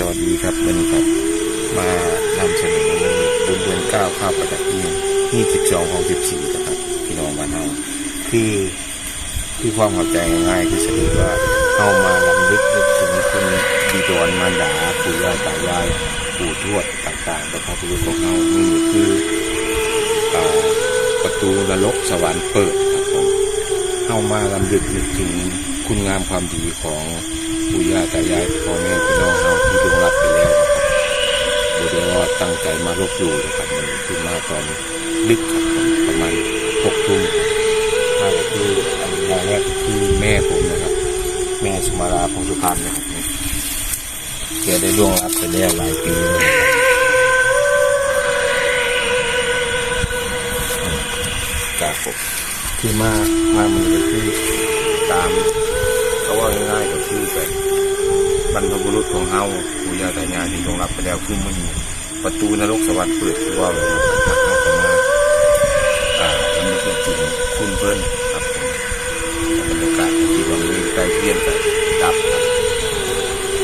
สวัสดีครับวันนี้ครับ มานำเสนอบุญเดือนเก้าข้าวประดับที่ที่สิบสองของสิบสี่นะครับ พี่น้องบ้านเฮาคือคือความเข้าใจง่ายๆคือสรุปว่าเข้ามาลำลึกนึกถึงคุณบิดอนมารดาปู่ย่าตายายปู่ทวดต่างๆประพบุรุษของเฮานี่คืออ่าประตูนรกสวรรค์เปิดครับผมเข้ามาลำลึกนึกถึง คุณงามความดีของปู่ย่าตายายพ่อแม่พี่น้องเราที่ล่วงลับไปแล้วนะครับโดยเฉพาะตั้งใจมาลบหลู่นะครับมันขึ้นมาตอนดึกครับประมาณหกทุ่มถ้าก็คืออันอย่างแรกคือแม่ผมนะครับ แม่สุมาราพงสุพรรณนะครับนี่แกได้ล่วงลับไปแล้วหลายปีเลยนะครับผมที่มามามันก็คือตาม ว่าง่ายๆก็ชื่อไปบรรพบุรุษของเฮาผู้ย่าตายายที่ตรงรับไปแล้วคือมือนี้ประตูนรกสวรรค์เปิดคือว่าเลยอ่าอันนี้เป็นจริงคุณเพิ่นครับบรรยากาศที่ว่ามีใกล้เคียงกันดับ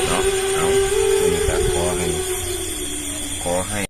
เนาะเอาอันนี้ก็ขอให้ขอให้